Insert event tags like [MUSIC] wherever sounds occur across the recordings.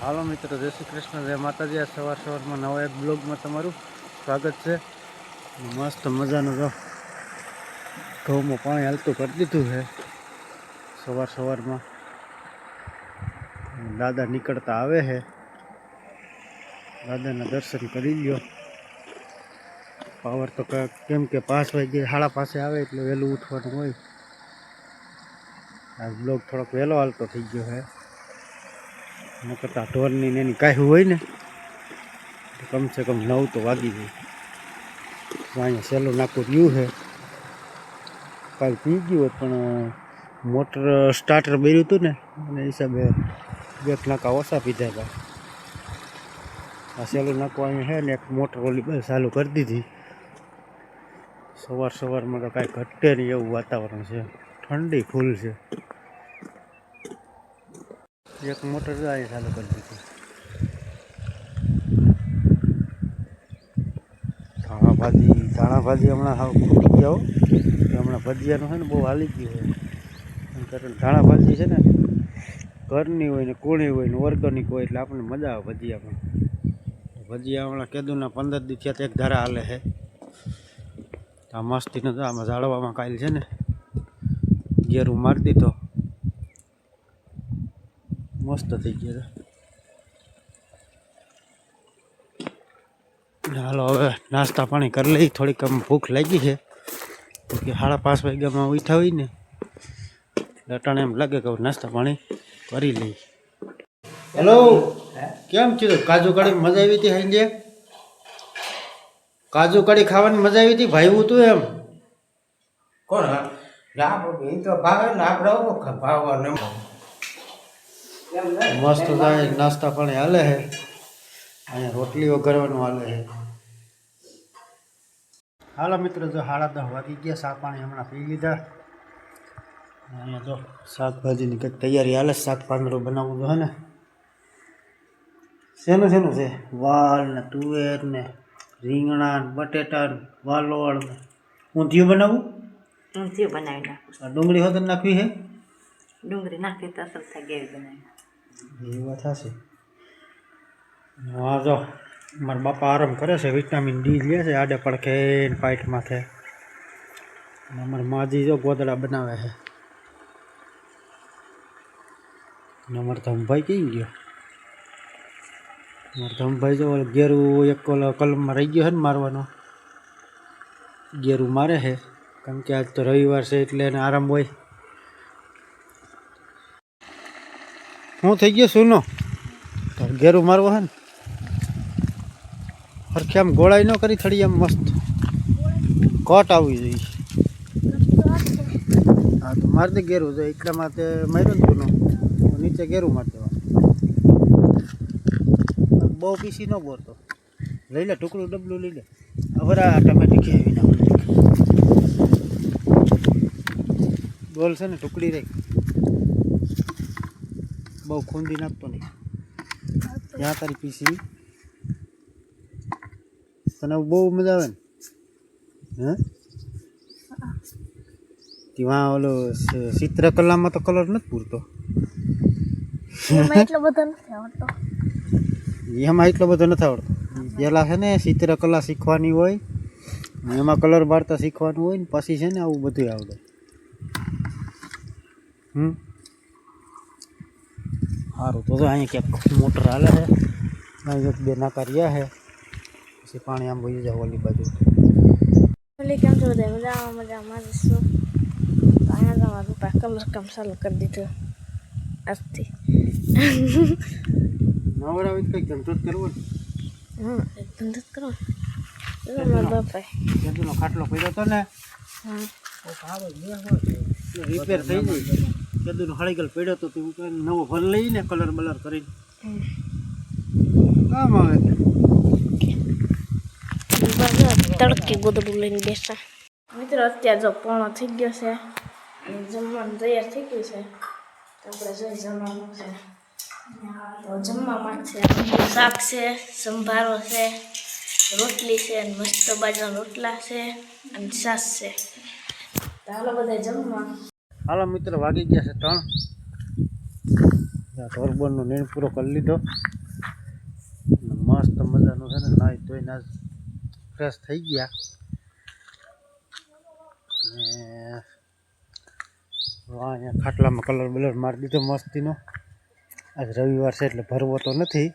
હાલો મિત્રો, જય શ્રી કૃષ્ણ, જય માતાજી. આ સવાર સવારમાં નવા એક બ્લોગમાં તમારું સ્વાગત છે. મસ્ત મજાનું જો. ઘઉંમાં પાણી હાલતું કરી દીધું છે સવાર સવારમાં. દાદા નીકળતા આવે છે. દાદાના દર્શન કરી લ્યો. પાવર તો ક- કેમ કે પાંચ વાગે સાડા પાસે આવે એટલે વહેલું ઉઠવાનું હોય. આ બ્લોગ થોડોક વહેલો હાલતો થઈ ગયો છે. ન કરતા ઢોરની ને એની કાંઈ હોય ને કમસે કમ નવ તો વાગી જાય. અહીંયા સહેલું નાખું રહ્યું છે. કાલ પી ગયું હોય પણ મોટર સ્ટાર્ટર બેર્યું હતું ને અને હિસાબે બે નાકા ઓછા પીધા હતા. આ સહેલું નાખવું અહીંયા છે ને, એક મોટર ઓલી બસ ચાલુ કરી દીધી. સવાર સવારમાં તો કાંઈ ઘટે નહીં એવું વાતાવરણ છે. ઠંડી ફૂલ છે. એક મોટર ગાડી ચાલુ કરી દીધી. ધાણા ભાજી ધાણા ભાજી હમણાં હાવ ખૂટી ગયા હમણાં ભજીયાનું છે ને બહુ હાલી ગયું છે કારણ ધાણા ભાજી છે ને, ઘરની હોય ને કોણી હોય ને ઓર્ગેનિક હોય એટલે આપણને મજા આવે ભજીયામાં. ભજીયા હમણાં કેદુના પંદર દી એક ધારા હાલે છે. આ મસ્તી નથી આમાં ઝાડવામાં કાયલ છે ને. ઘેરું મારી દીધો. મસ્ત થઈ ગયા છે. હાલો હવે નાસ્તા પાણી કરી લઈ. થોડીક આમ ભૂખ લાગી છે. કે સાડા પાંચ વાગ્યામાં ઉઠા હોય ને અટાણે એમ લાગે કે નાસ્તા પાણી કરી લઈ. હેલો? કેમ છે કાજુ કડી મજા આવી હતી સાંજે? કાજુ કડી ખાવાની મજા આવી હતી? ભાઈ તું એમ? કોણ? ભાવે ને આપણે ભાવ ને મસ્ત થાય નાસ્તા પાણી હાલે છે. અહીંયા રોટલીઓ કરવાનું હાલે છે. હાલો મિત્રો જો સાડા દસ વાગી ગયા શાક પાણી હમણાં પી લીધા. અહીંયા જો શાકભાજીની કંઈક તૈયારી હાલે શાક પાંદડું બનાવવું તો ને. શેનું શેનું છે? વાલ ને તુવેર ને રીંગણા ને બટેટા ને વાલોળ ને ઊંધિયું બનાવવું? ઊંધિયું બનાવી નાખું. ડુંગળી ડુંગળી તો નાખવી છે? ડુંગળી નાખી તો અસર થાય ગેવી બનાવી નાખું એ વાત હશે હા જો, મારા બાપા આરામ કરે છે, વિટામિન ડી લે છે, આડે પડખે પાઇટ માથે. અને અમારા માજી જો ગોદડા બનાવે છે. અમારા ધમભાઈ કઈ ગયો? અમારા ધમભાઈ જો ગેરું એક કલમમાં રહી ગયો છે ને મારવાનો. ગેરું મારે છે, કારણ કે આજ તો રવિવાર છે એટલે એને આરામ હોય. હું થઈ ગયો સૂનો ઘેરું મારવો હે ને? હરખે આમ ગોળાઈ ન કરી થોડી આમ મસ્ત. કટ આવવી જોઈએ. હા, તો મારે દે ઘેરું, જો એટલા માટે માર્યો ને સુનો નીચે ઘેરું મારી દેવા. બહુ પીસી ન બોરતો લઈ લે, ટુકડું ડબલું લઈ લે. હવે આ ટમેટી ખેવી નાખ બોલ છે ને, ટુકડી રહી બહુ ખૂંદી નાખતો નહીં. ત્યાં તારી પીસી. તને બહુ મજા આવે ને? હે? ત્યાં ઓલો ચિત્રકલામાં તો કલર નથી પૂરતો. એમાં એટલો બધો નથી આવડતો. એમાં એટલો બધો નથી આવડતો. પહેલાં છે ને ચિત્રકલા શીખવાની હોય એમાં કલર મારતા શીખવાનું હોય ને પછી છે ને આવું બધું આવડે. હમ? સારું તો અહીંયા ક્યાંક મોટર હાલે છે. અહીંયા એક બે નાકા રહ્યા છે. પછી પાણી આમ વહી જાય ઓલી બાજુ. ઓલી કેમ છો બધા? મજામાં મજામાં જ છું. તો અહીંયા તમારા પપ્પા કલર કામ ચાલુ કરી દીધું. આજથી. નવરા કંઈક ધંધો જ કરવો ને. હા ધંધો જ કરો ને. મારા કેદુનો ખાટલો પડ્યો હતો ને. રિપેર થઈ જાય. કેદુનો હળીગલ પડ્યો તો હું ઉપર નવો ભર લઈને કલર બલર કરીને. કામ આવે તડકે ગોદડું લઈને બેસા. મિત્રો અત્યારે જો પોણો થઈ ગયો છે અને જમવાનું તૈયાર થઈ ગયું છે. તો આપણે જોઈ જમવાનું છે. તો જમવામાં છે શાક છે સંભારો છે રોટલી છે અને મસ્ત બાજરા રોટલા છે અને છાશ છે. તો હાલો બધા જમવા. હાલો મિત્ર, વાગી ગયા છે ત્રણ. ટોર્બનનો નીણ પૂરો કરી લીધો. મસ્ત મજાનું છે ને, નાહી ધોઈને આજ ફ્રેશ થઈ ગયા. અહીંયા ખાટલામાં કલર બલર મારી દીધો મસ્તીનો. આજ રવિવાર છે એટલે ભરવો તો નથી.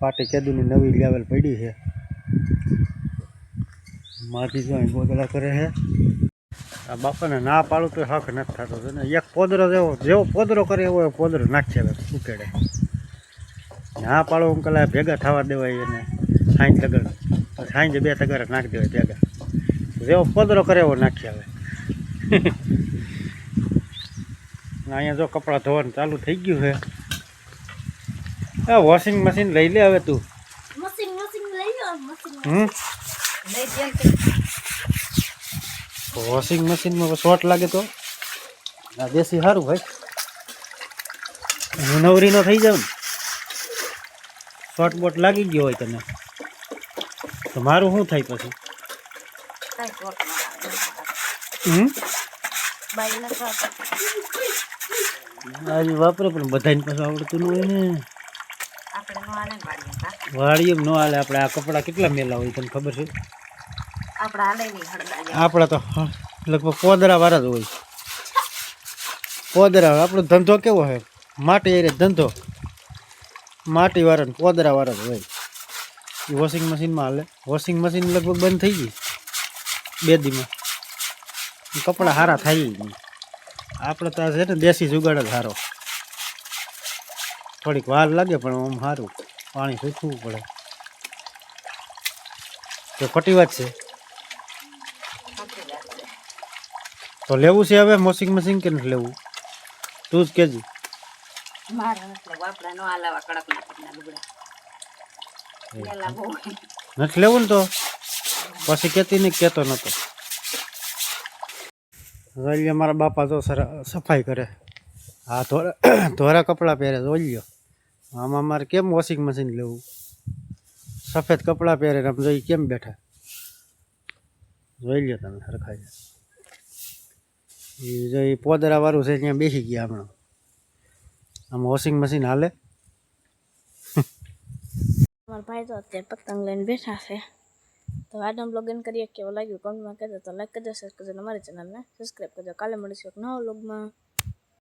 પાટી કેદુની નવી લેવલ પડી છે. માથી જો ગોદડા કરે છે. આ બાપાને ના પાડું તો હક નથી થતો. છે ને એક પોદરો જેવો જેવો પોદરો કરે એવો એ પોદરો નાખશે ઉકેડે. ના પાડો હું કલા ભેગા થવા દેવાય એને. સાંજ તગર સાંજે બે તગર નાખી દેવાય ભેગા. જેવો પોદરો કરે એવો નાખી આવે [LAUGHS] ને અહીંયા જો કપડાં ધોવાનું ચાલુ થઈ ગયું છે. આ વોશિંગ મશીન લઈ લે હવે તું. હમ? વોશિંગ મશીનમાં શોર્ટ લાગે તો. આ દેશી સારું ભાઈ હું નવરીનો થઈ જાઉં ને. શોર્ટ બોટ લાગી ગયો હોય તને. તો મારું શું થાય પછી. આજે વાપરે પણ બધાને પાછું આવડતું ન હોય ને. આપણે નો હાલે ને વાડીએ કા. વાળી એમ ન હાલે આપણે આ કપડાં કેટલા મેલા હોય તને ખબર છે? આપણે તો લગભગ પોદરા વાળા જ હોય. પોદરા, આપણો ધંધો કેવો છે માટી એરે ધંધો. માટી વાળા ને વાળા જ હોય. એ વોશિંગ મશીનમાં હાલે. વોશિંગ મશીન લગભગ બંધ થઈ ગઈ. બે દીમાં. કપડાં સારા થાય નહીં. આપણે તો છે ને દેશી જુગાડ જ સારો થોડીક વાર લાગે પણ આમ સારું પાણી સૂકવું પડે. તો ખોટી વાત છે સાચી વાત છે. તો લેવું છે હવે વોશિંગ મશીન કે નથી લેવું? તું જ કહેજે નથી લેવું. નો ના ને તો? પછી કેતી નહીં કહેતો નહોતો જોઈ મારા બાપા તો સફાઈ કરે. હા ધોરા [COUGHS] ધોરા કપડાં પહેરે જોઈ આમાં મારે કેમ વોશિંગ મશીન લેવું? સફેદ કપડાં પહેરે ને આમ જોઈ કેમ બેઠા? જોઈ લો તમે સરખાઈ એ જો એ પોદરાવાળું છે ત્યાં બેસી ગયા હમણાં. આમ વોશિંગ મશીન હાલે. મારા ભાઈ તો અત્યારે પતંગ લઈને બેઠા છે. તો આજનો બ્લોગ એન કરીએ કેવો લાગ્યું? કોમેન્ટમાં કહેજો. તો લાઈક કરજો શેર કરજો અમારી ચેનલને સબસ્ક્રાઈબ કરજો. કાલે મળીશું એક નવા બ્લોગમાં